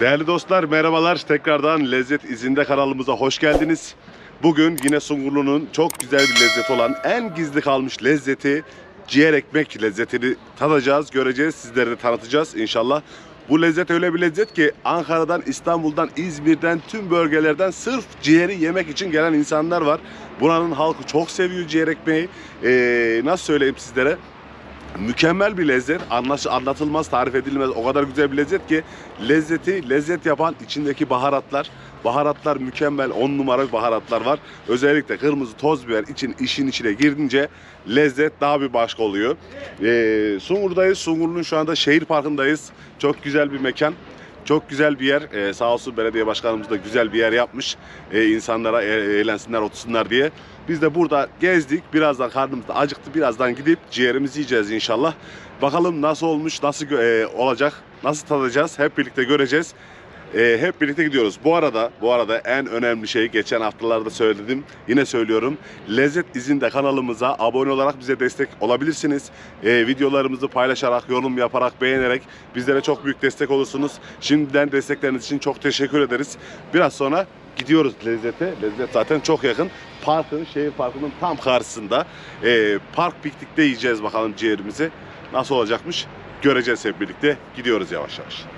Değerli dostlar merhabalar. Tekrardan Lezzet İzinde kanalımıza hoş geldiniz. Bugün yine Sungurlu'nun çok güzel bir lezzeti olan en gizli kalmış lezzeti ciğer ekmek lezzetini tadacağız, göreceğiz, sizlere de tanıtacağız inşallah. Bu lezzet öyle bir lezzet ki Ankara'dan, İstanbul'dan, İzmir'den, tüm bölgelerden sırf ciğeri yemek için gelen insanlar var. Buranın halkı çok seviyor ciğer ekmeği. Ee, nasıl söyleyeyim sizlere? Mükemmel bir lezzet. Anlaş, anlatılmaz, tarif edilmez. O kadar güzel bir lezzet ki lezzeti lezzet yapan içindeki baharatlar. Baharatlar mükemmel. 10 numara baharatlar var. Özellikle kırmızı toz biber için işin içine girince lezzet daha bir başka oluyor. Ee, Sungur'dayız. Sungur'un şu anda şehir parkındayız. Çok güzel bir mekan. Çok güzel bir yer. Ee, sağ olsun belediye başkanımız da güzel bir yer yapmış. Ee, insanlara e- eğlensinler, otursunlar diye. Biz de burada gezdik. Birazdan karnımız da acıktı. Birazdan gidip ciğerimizi yiyeceğiz inşallah. Bakalım nasıl olmuş, nasıl e, olacak, nasıl tadacağız hep birlikte göreceğiz. E, hep birlikte gidiyoruz. Bu arada, bu arada en önemli şey geçen haftalarda söyledim. Yine söylüyorum. Lezzet izinde kanalımıza abone olarak bize destek olabilirsiniz. E, videolarımızı paylaşarak, yorum yaparak, beğenerek bizlere çok büyük destek olursunuz. Şimdiden destekleriniz için çok teşekkür ederiz. Biraz sonra gidiyoruz lezzete. Lezzet zaten çok yakın. Parkın, şehir parkının tam karşısında. E, park piknikte yiyeceğiz bakalım ciğerimizi. Nasıl olacakmış göreceğiz hep birlikte. Gidiyoruz yavaş yavaş.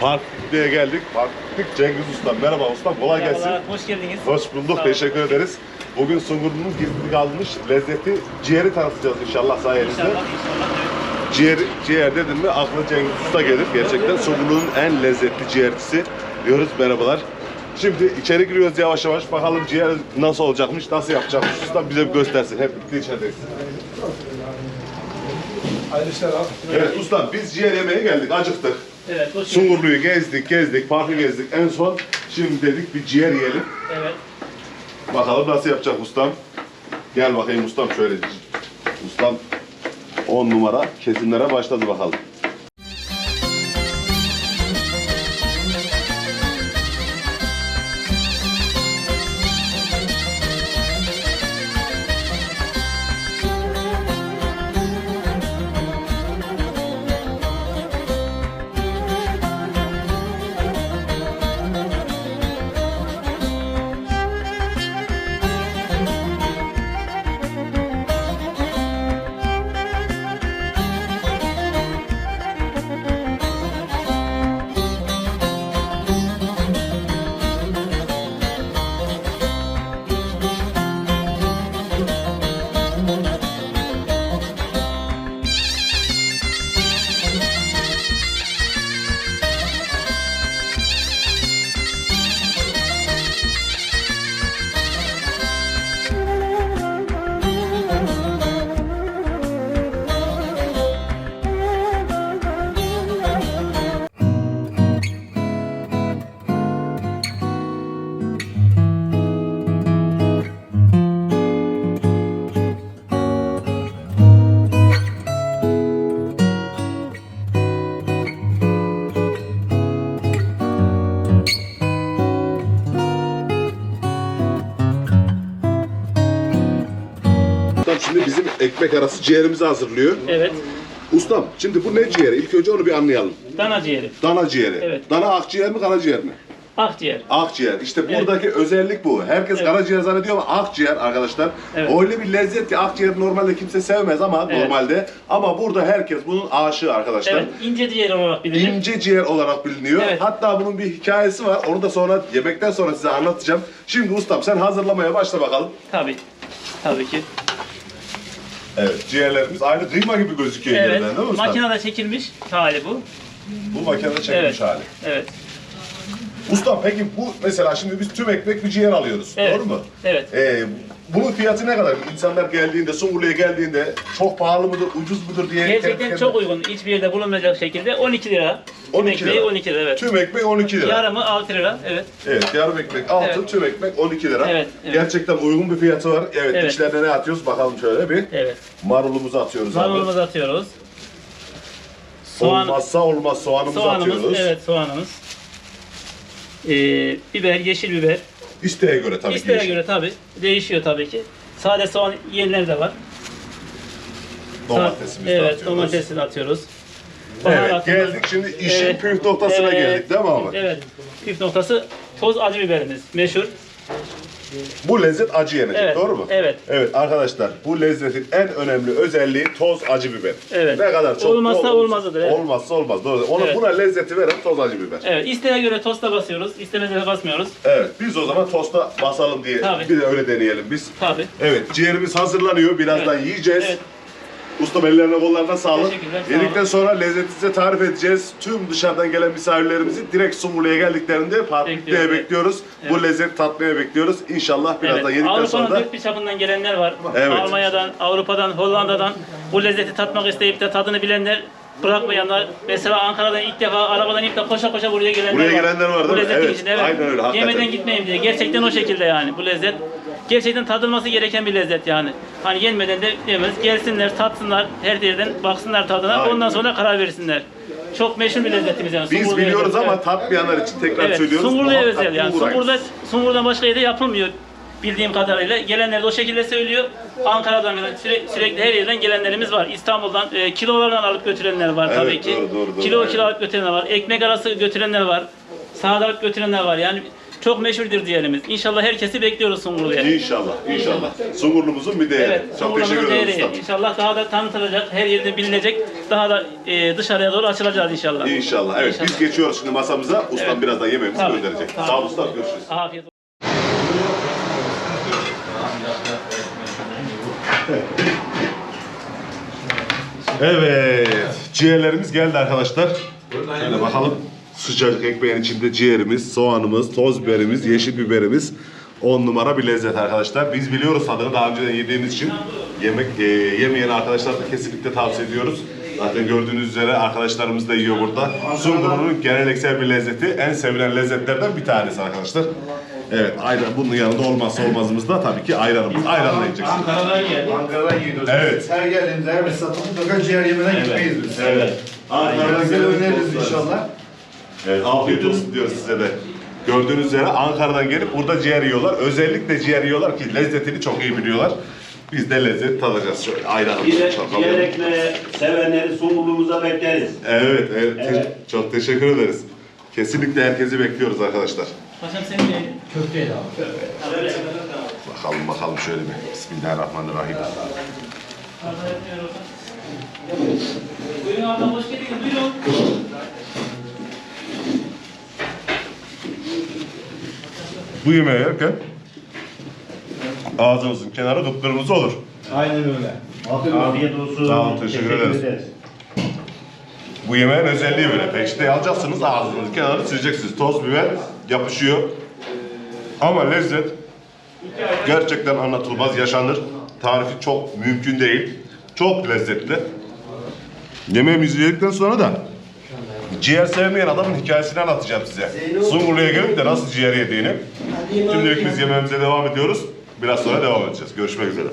Park pikniğe geldik. Park piknik Cengiz Usta. Merhaba usta. Kolay gelsin. Merhabalar, hoş geldiniz. Hoş bulduk. Sağ olun. Teşekkür ederiz. Bugün Sungurlu'nun gizli kalmış lezzeti ciğeri tanıtacağız inşallah sayenizde. İnşallah, inşallah. evet. Ciğer, ciğer dedin mi akla Cengiz Usta gelir. Gerçekten Sungurlu'nun en lezzetli ciğercisi diyoruz. Merhabalar. Şimdi içeri giriyoruz yavaş yavaş. Bakalım ciğer nasıl olacakmış, nasıl yapacakmış. Usta bize bir göstersin. Hep birlikte içerideyiz. Hayırlı işler abi. Evet ustam biz ciğer yemeye geldik. Acıktık. Evet. Sungurlu'yu gezdik, gezdik, parkı gezdik. En son şimdi dedik bir ciğer yiyelim. Evet. Bakalım nasıl yapacak ustam. Gel bakayım ustam şöyle. Ustam 10 numara kesimlere başladı bakalım. Ekmek arası ciğerimizi hazırlıyor. Evet. Ustam şimdi bu ne ciğeri? İlk önce onu bir anlayalım. Dana ciğeri. Dana ciğeri. Evet. Dana akciğer mi karaciğer mi? Akciğer. Akciğer. İşte buradaki özellik bu. Herkes Evet. karaciğer zannediyor ama akciğer arkadaşlar. Evet. Öyle bir lezzet ki akciğer normalde kimse sevmez ama Evet. normalde. Ama burada herkes bunun aşığı arkadaşlar. Evet, ince ciğer olarak bilinir. İnce ciğer olarak biliniyor. Evet. Hatta bunun bir hikayesi var. Onu da sonra yemekten sonra size anlatacağım. Şimdi ustam sen hazırlamaya başla bakalım. Tabii. Tabii ki. Evet. Ciğerlerimiz aynı kıyma gibi gözüküyor Evet. yerden değil mi ustam? Makinede çekilmiş hali bu. Bu makinede çekilmiş Evet. hali. Evet. Ustam peki bu mesela şimdi biz tüm ekmek bir ciğer alıyoruz. Evet. Doğru mu? Evet. Ee, bunun fiyatı ne kadar? İnsanlar geldiğinde, Sungurlu'ya geldiğinde çok pahalı mıdır, ucuz mudur diye Gerçekten çok uygun. Hiçbir yerde bulunmayacak şekilde 12 lira. 12 Ekmeği lira. 12 lira evet. Tüm ekmek 12 lira. Yarımı 6 lira evet. Evet, yarım ekmek 6, Evet. tüm ekmek 12 lira. Evet, evet. Gerçekten uygun bir fiyatı var. Evet, Evet. içlerine ne atıyoruz bakalım şöyle bir. Evet. Marulumuzu atıyoruz abi. Marulumuzu atıyoruz. Soğan, Olmazsa olmaz soğanımızı soğanımız, atıyoruz. evet soğanımız. Ee, biber, yeşil biber. İsteğe göre tabii İsteğe ki. göre tabi. Değişiyor tabii ki. Sade soğan yiyenler de var. Domatesimizi Evet, atıyoruz. domatesini atıyoruz. Evet, Baharatımız- geldik şimdi işin Evet. püf noktasına Evet. geldik değil mi abi? Evet. Püf noktası toz acı biberimiz. Meşhur. Bu lezzet acı yenecek, Evet, doğru mu? evet. Evet arkadaşlar, bu lezzetin en önemli özelliği toz acı biber. Evet. Ne kadar çok Olmazsa bol- olmazıdır, evet. Olmazsa olmaz, doğru. Ona, Evet. Buna lezzeti veren toz acı biber. Evet. isteğe göre tosta basıyoruz. istemediğine basmıyoruz. Evet, biz o zaman tosta basalım diye Tabii. bir de öyle deneyelim biz. Tabi. Evet, ciğerimiz hazırlanıyor. Birazdan Evet. yiyeceğiz. Evet. Ustam ellerine kollarına sağlık. Sağ Yedikten sonra lezzeti size tarif edeceğiz. Tüm dışarıdan gelen misafirlerimizi direkt Sumurlu'ya geldiklerinde partikliğe Bekliyoruz, bekliyoruz. Bu Evet. lezzet tatmaya bekliyoruz. İnşallah birazdan Evet. yedikten sonra Avrupa'nın da dört bir çapından gelenler var. Evet. Almanya'dan, Avrupa'dan, Hollanda'dan bu lezzeti tatmak isteyip de tadını bilenler bırakmayanlar. Mesela Ankara'dan ilk defa arabadan ilk de koşa koşa buraya gelenler Buraya var. gelenler var, Bu değil mi? lezzetin Evet, için, evet. aynen öyle, hakikaten. Yemeden gitmeyeyim diye. Gerçekten o şekilde yani bu lezzet. Gerçekten tadılması gereken bir lezzet yani. Hani yenmeden de yemez. Gelsinler, tatsınlar, her yerden baksınlar tadına. Aynen. Ondan sonra karar versinler. Çok meşhur bir lezzetimiz yani. biz Sungurlu'ya biliyoruz özel. ama tatmayanlar için tekrar Evet, söylüyoruz. Sungurlu'ya muhakkak özel yani. uğrayın. Sungur'da, Sungur'dan başka yerde yapılmıyor bildiğim kadarıyla. Gelenler de o şekilde söylüyor. Ankara'dan süre- sürekli her yerden gelenlerimiz var. İstanbul'dan e, kilolardan alıp götürenler var Evet, tabii ki. doğru, doğru, doğru. Kilo Aynen. kilo alıp götürenler var. Ekmek arası götürenler var. Sağda alıp götürenler var. Yani çok meşhurdur diğerimiz. İnşallah herkesi bekliyoruz Sungurlu'ya. İnşallah, inşallah. Sungurlu'muzun bir değeri. Evet, Çok teşekkür ederiz değeri. İnşallah daha da tanıtılacak, her yerde bilinecek. Daha da e, dışarıya doğru açılacağız inşallah. İnşallah. Evet, biz İnşallah. geçiyoruz şimdi masamıza. Ustam Evet. birazdan yemeğimizi Tabii, gönderecek. tabii. Sağ ol ustam, görüşürüz. Afiyet olsun. Evet, ciğerlerimiz geldi arkadaşlar. Şöyle bakalım. Sıcacık ekmeğin içinde ciğerimiz, soğanımız, toz biberimiz, yeşil biberimiz. 10 numara bir lezzet arkadaşlar. Biz biliyoruz tadını daha önceden yediğimiz için yemek e, yemeyen arkadaşlar da kesinlikle tavsiye ediyoruz. Zaten gördüğünüz üzere arkadaşlarımız da yiyor burada. Sungur'un geleneksel bir lezzeti, en sevilen lezzetlerden bir tanesi arkadaşlar. Evet, ayran bunun yanında olmazsa olmazımız da tabii ki ayranımız. Ayranla yiyeceksiniz. Ankara'dan geldik. Ankara'dan gidiyoruz. Evet. Her geldiğimizde her fırsatta mutlaka ciğer yemeden gitmeyiz biz. Evet. Ankara'dan Ankara'dan öneririz inşallah. Evet, afiyet olsun diyoruz size de. Gördüğünüz üzere Ankara'dan gelip burada ciğer yiyorlar. Özellikle ciğer yiyorlar ki lezzetini çok iyi biliyorlar. Biz de lezzet tadacağız. Şöyle ayranımızı diğer ekmeği sevenleri sungurluğumuza bekleriz. Evet, evet. Te- Evet. çok teşekkür ederiz. Kesinlikle herkesi bekliyoruz arkadaşlar. Paşam senin neyin? Köfteydi abi. Köfte. Bakalım bakalım şöyle bir. Bismillahirrahmanirrahim. Buyurun abla hoş geldiniz. Buyurun. Bu yemeği yerken ağzınızın kenarı kıpkırmızı olur. Aynen öyle. Afiyet olsun. Sağ olun, teşekkür ederiz. Bu yemeğin özelliği böyle. Peçeteyi alacaksınız, ağzınızın kenarını sileceksiniz. Toz biber yapışıyor. Ama lezzet gerçekten anlatılmaz, yaşanır. Tarifi çok mümkün değil. Çok lezzetli. Yemeğimizi yedikten sonra da ciğer sevmeyen adamın hikayesini anlatacağım size. Sungurlu'ya gelip de nasıl ciğer yediğini. Şimdilik biz yemeğimize devam ediyoruz. Biraz sonra devam edeceğiz. Görüşmek üzere.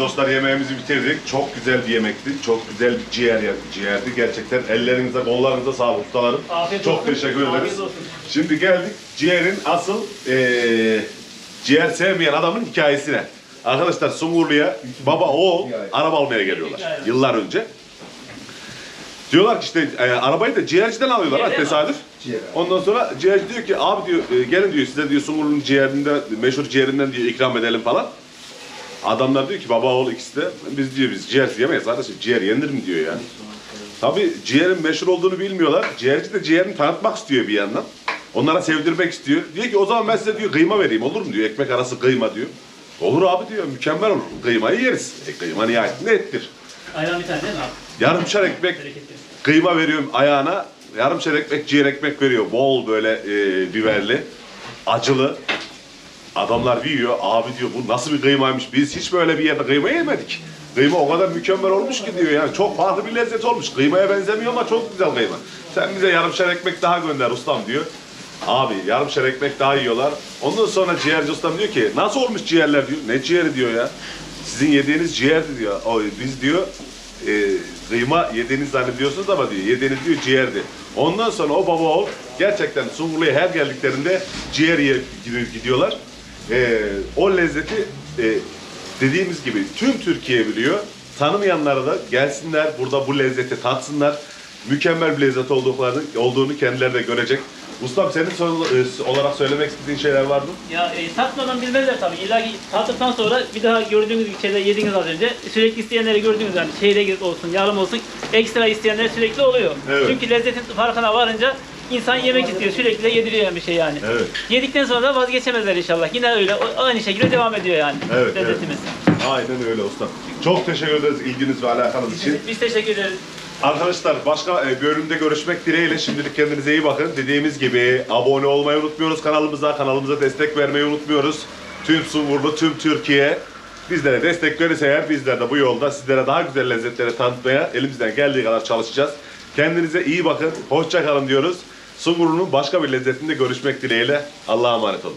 Dostlar yemeğimizi bitirdik. Çok güzel bir yemekti. Çok güzel bir ciğer ciğerdi. Gerçekten ellerinize, kollarınıza sağlık ustalarım. Afiyet Çok olsun. teşekkür ederiz. Afiyet olsun. Şimdi geldik ciğerin asıl eee, ciğer sevmeyen adamın hikayesine. Arkadaşlar Sungurlu'ya baba oğul araba almaya geliyorlar. Yıllar önce. Diyorlar ki işte e, arabayı da ciğerciden alıyorlar ha mi? tesadüf. Ciğer. Ondan sonra ciğerci diyor ki abi diyor e, gelin diyor size diyor Sungurlu'nun ciğerinde meşhur ciğerinden diyor ikram edelim falan. Adamlar diyor ki baba oğul ikisi de biz diyor biz ciğer yemeyiz kardeşim ciğer yenir mi diyor yani. Tabi ciğerin meşhur olduğunu bilmiyorlar. Ciğerci de ciğerini tanıtmak istiyor bir yandan. Onlara sevdirmek istiyor. Diyor ki o zaman ben size diyor kıyma vereyim olur mu diyor. Ekmek arası kıyma diyor. Olur abi diyor mükemmel olur. Kıymayı yeriz. E kıyma nihayet ne ettir? Ayran bir tane değil mi abi? Yarımşar ekmek Bereketli. kıyma veriyorum ayağına. Yarımşar ekmek ciğer ekmek veriyor. Bol böyle e, biberli. Acılı. Adamlar bir yiyor. Abi diyor bu nasıl bir kıymaymış. Biz hiç böyle bir yerde kıyma yemedik. Kıyma o kadar mükemmel olmuş ki diyor yani. Çok farklı bir lezzet olmuş. Kıymaya benzemiyor ama çok güzel kıyma. Sen bize yarımşar ekmek daha gönder ustam diyor. Abi yarımşar ekmek daha yiyorlar. Ondan sonra ciğerci ustam diyor ki nasıl olmuş ciğerler diyor. Ne ciğeri diyor ya. Sizin yediğiniz ciğerdi diyor. O, biz diyor e, kıyma yediğiniz zannediyorsunuz ama diyor yediğiniz diyor ciğerdi. Ondan sonra o baba oğul gerçekten Sungurlu'ya her geldiklerinde ciğer yiyip gidiyorlar. E, o lezzeti e, dediğimiz gibi tüm Türkiye biliyor. Tanımayanlara da gelsinler burada bu lezzeti tatsınlar. Mükemmel bir lezzet olduklarını, olduğunu kendileri de görecek. Ustam senin son e, olarak söylemek istediğin şeyler var mı? Ya e, tatmadan bilmezler tabii. İlla ki tattıktan sonra bir daha gördüğünüz gibi şeyde yediniz az önce. Sürekli isteyenleri gördünüz yani. Çeyrek olsun, yarım olsun. Ekstra isteyenler sürekli oluyor. Evet. Çünkü lezzetin farkına varınca insan yemek istiyor. Sürekli de yediriyor bir şey yani. Evet. Yedikten sonra da vazgeçemezler inşallah. Yine öyle o- aynı şekilde devam ediyor yani Evet, evet. lezzetimiz. Aynen öyle ustam. Çok teşekkür ederiz ilginiz ve alakanız için. Biz teşekkür ederiz. Arkadaşlar başka e, bölümde görüşmek dileğiyle şimdilik kendinize iyi bakın. Dediğimiz gibi abone olmayı unutmuyoruz kanalımıza. Kanalımıza destek vermeyi unutmuyoruz. Tüm Sungurlu, tüm Türkiye bizlere destek verirse eğer bizler de bu yolda sizlere daha güzel lezzetleri tanıtmaya elimizden geldiği kadar çalışacağız. Kendinize iyi bakın. Hoşça kalın diyoruz. Sungurlu'nun başka bir lezzetinde görüşmek dileğiyle. Allah'a emanet olun.